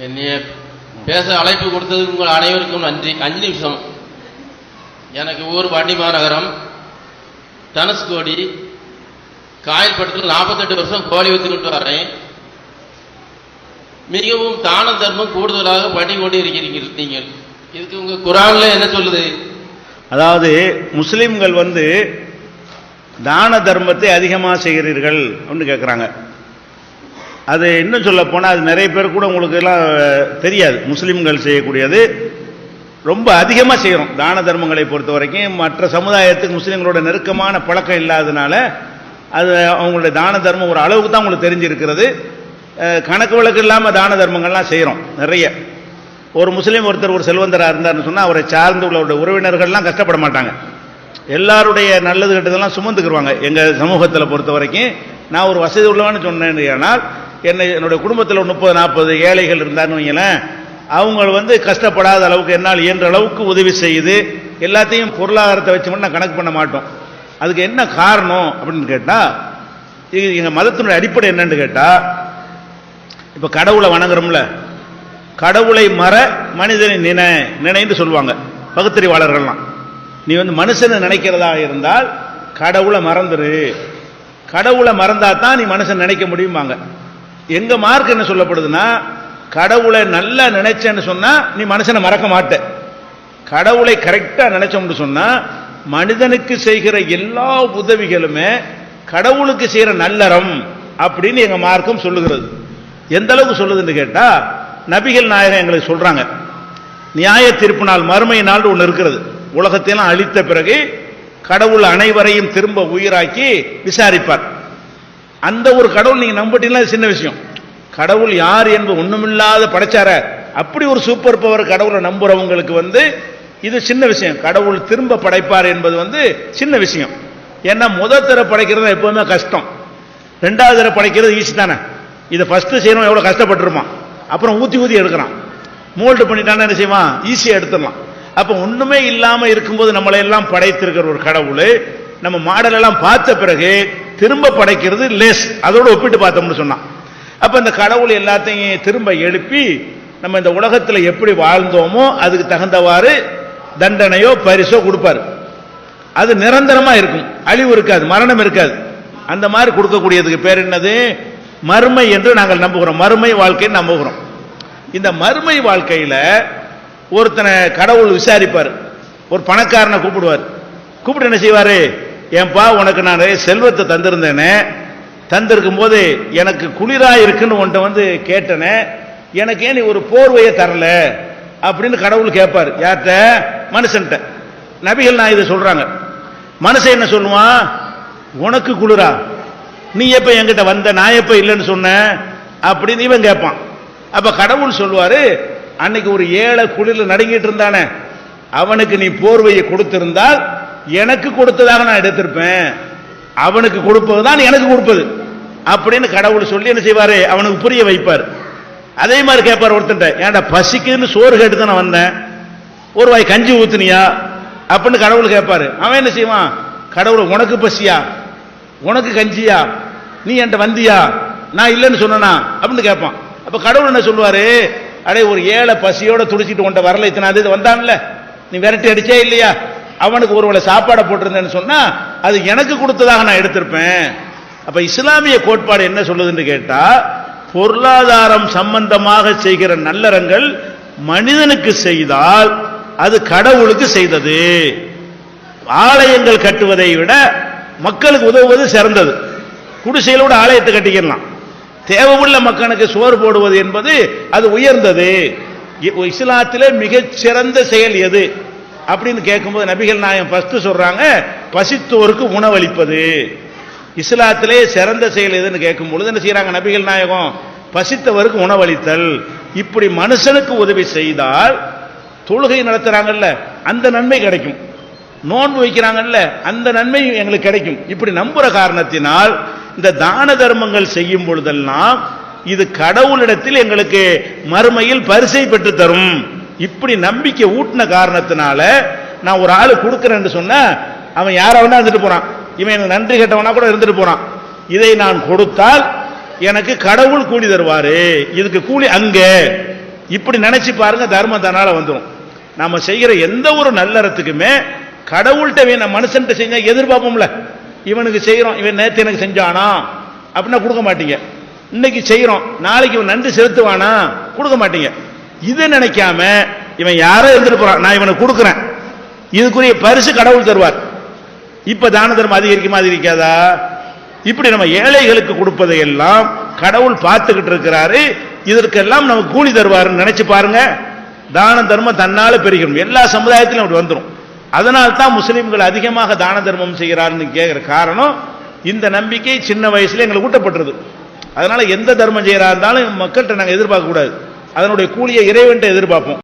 என்னைய பேச அழைப்பு கொடுத்ததுக்கு உங்கள் அனைவருக்கும் நன்றி. அஞ்சு நிமிஷம். எனக்கு ஊர் வண்டி மாநகரம். தனுஷ்கோடி. காயல்பட்டத்தில் நாற்பத்தெட்டு வருஷம் கோழி வித்துக்கிட்டு வரேன். மிகவும் தான தர்மம் கூடுதலாக பண்ணி கொண்டு இருக்கிறீர்கள் நீங்கள். இதுக்கு உங்க குரான்ல என்ன சொல்லுது? அதாவது முஸ்லிம்கள் வந்து தான தர்மத்தை அதிகமாக செய்கிறீர்கள் அப்படின்னு கேட்குறாங்க அது இன்னும் சொல்ல போனால் அது நிறைய பேர் கூட உங்களுக்கு எல்லாம் தெரியாது. முஸ்லீம்கள் செய்யக்கூடியது ரொம்ப அதிகமாக செய்கிறோம் தான தர்மங்களை பொறுத்த வரைக்கும் மற்ற சமுதாயத்துக்கு முஸ்லீம்களோட நெருக்கமான பழக்கம் இல்லாதனால அது அவங்களுடைய தான தர்மம் ஒரு அளவுக்கு தான் உங்களுக்கு தெரிஞ்சிருக்கிறது கணக்கு வழக்கு இல்லாமல் தான தர்மங்கள்லாம் செய்கிறோம் நிறைய. ஒரு முஸ்லீம் ஒருத்தர் ஒரு செல்வந்தராக இருந்தார்னு சொன்னால் அவரை சார்ந்து உள்ள உறவினர்கள்லாம் கஷ்டப்பட மாட்டாங்க. எல்லாருடைய நல்லது கெட்டதெல்லாம் சுமந்துக்குருவாங்க. எங்கள் சமூகத்தில் பொறுத்த வரைக்கும் நான் ஒரு வசதி உள்ளவன்னு சொன்னேன் ஆனால் என்னை என்னுடைய குடும்பத்தில் முப்பது நாற்பது ஏழைகள் இருந்தான்னு வைங்களேன் அவங்க வந்து கஷ்டப்படாத அளவுக்கு என்னால் இயன்ற அளவுக்கு உதவி செய்யுது. எல்லாத்தையும் பொருளாதாரத்தை வச்சு மட்டும் நான் கணக்கு பண்ண மாட்டோம். அதுக்கு என்ன காரணம் அப்படின்னு கேட்டால் இது எங்கள் மதத்தினுடைய அடிப்படை என்னன்னு கேட்டால் இப்போ கடவுளை வணங்குறோம்ல கடவுளை மற மனிதனை நினை நினைன்னு சொல்லுவாங்க பகுத்தறிவாளர்கள்லாம். நீ வந்து மனுஷனை நினைக்கிறதா இருந்தால் கடவுளை மறந்துரு. கடவுளை மறந்தா தான் நீ மனுஷன் நினைக்க முடியுமாங்க எங்க மார்க் என்ன சொல்லப்படுதுன்னா கடவுளை நல்லா நினைச்சேன்னு சொன்னா நீ மனுஷனை மறக்க மாட்ட. கடவுளை கரெக்டா நினைச்சோம்னு சொன்னா மனிதனுக்கு செய்கிற எல்லா உதவிகளுமே கடவுளுக்கு செய்கிற நல்லறம் அப்படின்னு எங்க மார்க்கம் சொல்லுகிறது. எந்த அளவுக்கு சொல்லுதுன்னு கேட்டா நபிகள் நாயகம் எங்களுக்கு சொல்றாங்க. நியாய தீர்ப்பு நாள் மறுமை நாள் ஒன்று இருக்கிறது. உலகத்தையெல்லாம் அழித்த பிறகு கடவுள் அனைவரையும் திரும்ப உயிராக்கி விசாரிப்பார். அந்த ஒரு கடவுள் நீங்க நம்பிட்டீங்கன்னா அது சின்ன விஷயம். கடவுள் யார் என்பது ஒண்ணுமில்லாத படைச்சார. அப்படி ஒரு சூப்பர் பவர் கடவுளை நம்புறவங்களுக்கு வந்து இது சின்ன விஷயம். கடவுள் திரும்ப படைப்பார் என்பது வந்து சின்ன விஷயம். ஏன்னா முதல் தர படைக்கிறது எப்பவுமே கஷ்டம். ரெண்டாவது தர படைக்கிறது ஈஸி தானே. இதை ஃபஸ்ட்டு செய்யணும் எவ்வளோ கஷ்டப்பட்டிருப்பான். அப்புறம் ஊற்றி ஊற்றி எடுக்கிறான். மோல்டு பண்ணிட்டான்னா என்ன செய்வான்? ஈஸியாக எடுத்துடலாம். அப்போ ஒன்றுமே இல்லாமல் இருக்கும்போது நம்மளை எல்லாம் படைத்திருக்கிற ஒரு கடவுள் நம்ம மாடலெல்லாம் பார்த்த பிறகு திரும்ப படைக்கிறது லேஸ் அதோட ஒப்பிட்டு பார்த்தோம்னு சொன்னான். அப்போ இந்த கடவுள் எல்லாத்தையும் திரும்ப எழுப்பி நம்ம இந்த உலகத்தில் எப்படி வாழ்ந்தோமோ அதுக்கு தகுந்தவாறு தண்டனையோ பரிசோ கொடுப்பாரு. அது நிரந்தரமாக இருக்கும். அழிவு இருக்காது மரணம் இருக்காது. அந்த மாதிரி கொடுக்கக்கூடியதுக்கு பேர் என்னது? மறுமை என்று நாங்கள் நம்புகிறோம். மறுமை வாழ்க்கைன்னு நம்புகிறோம். இந்த மறுமை வாழ்க்கையில் ஒருத்தனை கடவுள் விசாரிப்பார். ஒரு பணக்காரனை கூப்பிடுவார். கூப்பிட்டு என்ன செய்வாரு? ஏன்பா உனக்கு நான் நிறைய செல்வத்தை தந்திருந்தேனே? தந்திருக்கும் போது எனக்கு குளிராக இருக்குன்னு உன்ட்ட வந்து கேட்டனே. எனக்கு ஏன் நீ ஒரு போர்வையை தரல? அப்படின்னு கடவுள் கேட்பார் யார்கிட்ட? மனுஷன்ட்ட. நபிகள் நான் இதை சொல்கிறாங்க மனுஷன் என்ன சொல்லுவான்? உனக்கு குளிரா? நீ எப்போ என்கிட்ட வந்த? நான் எப்போ இல்லைன்னு சொன்னேன் அப்படின்னு இவன் கேட்பான் அப்போ கடவுள் சொல்லுவார் அன்னைக்கு ஒரு ஏழை குளிரில் நடுங்கிட்டு இருந்தானே. அவனுக்கு நீ போர்வையை கொடுத்திருந்தால் எனக்கு கொடுத்ததாக நான் எடுத்திருப்பேன். அவனுக்கு கொடுப்பது தான் எனக்கு கொடுப்பது. அப்படின்னு கடவுள் சொல்லி என்ன செய்வாரு? அவனுக்கு புரிய வைப்பார். அதே மாதிரி கேட்பார் ஒருத்தன் ஏன்டா பசிக்குன்னு சோறு கேட்டு தான் நான் வந்தேன். ஒரு வாய் கஞ்சி ஊத்துனியா? அப்படின்னு கடவுள் கேட்பாரு. அவன் என்ன செய்வான்? கடவுள் உனக்கு பசியா? உனக்கு கஞ்சியா? நீ என்கிட்ட வந்தியா? நான் இல்லைன்னு சொன்னா அப்படின்னு கேட்பான். அப்ப கடவுள் என்ன சொல்லுவாரு? அடே ஒரு ஏழை பசியோட துடிச்சிட்டு உன்ட்ட வரல இத்தனை அது வந்தான்ல. நீ விரட்டி அடிச்சே இல்லையா? அவனுக்கு ஒருவேளை சாப்பாடை போட்டிருந்தேன்னு சொன்னால் அது எனக்கு கொடுத்ததாக நான் எடுத்திருப்பேன். அப்போ இஸ்லாமிய கோட்பாடு என்ன சொல்லுதுன்னு கேட்டால் பொருளாதாரம் சம்பந்தமாக செய்கிற நல்லறங்கள் மனிதனுக்கு செய்தால் அது கடவுளுக்கு செய்தது. ஆலயங்கள் கட்டுவதை விட மக்களுக்கு உதவுவது சிறந்தது. குடிசையிலோட ஆலயத்தை கட்டிக்கலாம் தேவையுள்ள மக்களுக்கு சோறு போடுவது என்பது அது உயர்ந்தது. இ- இஸ்லாத்திலே மிகச்சிறந்த செயல் எது? அப்படின்னு கேட்கும்போது நபிகள் நாயகம் ஃபஸ்ட்டு சொல்கிறாங்க பசித்தோருக்கு உணவளிப்பது. இஸ்லாத்திலே சிறந்த செயல் எதுன்னு கேட்கும் பொழுது என்ன செய்கிறாங்க நபிகள் நாயகம்? பசித்தவருக்கு உணவளித்தல். இப்படி மனுஷனுக்கு உதவி செய்தால் தொழுகை நடத்துகிறாங்கல்ல அந்த நன்மை கிடைக்கும். நோன்பு வைக்கிறாங்கல்ல அந்த நன்மை எங்களுக்கு கிடைக்கும். இப்படி நம்புகிற காரணத்தினால் இந்த தான தர்மங்கள் செய்யும் பொழுதெல்லாம் இது கடவுளிடத்தில் எங்களுக்கு மறுமையில் பரிசை பெற்று தரும். இப்படி நம்பிக்கை ஊட்டின காரணத்தினால நான் ஒரு ஆள் கொடுக்கிறேன்னு சொன்னா அவன் யார வேணா இருந்துட்டு போறான். இவன் எனக்கு நன்றி கேட்டவனா கூட இருந்துட்டு போறான். இதை நான் கொடுத்தால் எனக்கு கடவுள் கூலி தருவாரு. இதுக்கு கூலி அங்க. இப்படி நினைச்சு பாருங்க தர்மம் தனால வந்துடும் நம்ம செய்கிற எந்த ஒரு நல்லறத்துக்குமே கடவுள்கிட்ட வேணும் மனுஷன்கிட்ட செஞ்சா எதிர்பார்ப்போம்ல. இவனுக்கு செய்யறோம் இவன் நேத்து எனக்கு செஞ்சானா? அப்படின்னா கொடுக்க மாட்டீங்க. இன்னைக்கு செய்யறோம் நாளைக்கு இவன் நன்றி செலுத்துவானா? கொடுக்க மாட்டீங்க. இது நினைக்காம இவன் யாரோ இருந்துட்டு போறான். நான் இவனை கொடுக்குறேன். இதுக்குரிய பரிசு கடவுள் தருவார். இப்ப தான தர்மம் அதிகரிக்குமா அதிகரிக்காதா இப்படி நம்ம ஏழைகளுக்கு கொடுப்பதை எல்லாம் கடவுள் பார்த்துக்கிட்டு இருக்கிறாரு. இதற்கெல்லாம் நமக்கு கூலி தருவாருன்னு நினைச்சு பாருங்க. தான தர்மம் தன்னால பெருகிடும். எல்லா சமுதாயத்திலும் அப்படி வந்துடும் அதனால்தான் தான் அதிகமாக தான தர்மம் செய்கிறாருன்னு கேட்கிற காரணம் இந்த நம்பிக்கை சின்ன வயசுல எங்களுக்கு ஊட்டப்பட்டுருது. அதனால எந்த தர்மம் செய்யறா இருந்தாலும் மக்கள்கிட்ட நாங்கள் எதிர்பார்க்க கூடாது. அதனுடைய கூலியை இறைவன்ட்ட எதிர்பார்ப்போம்.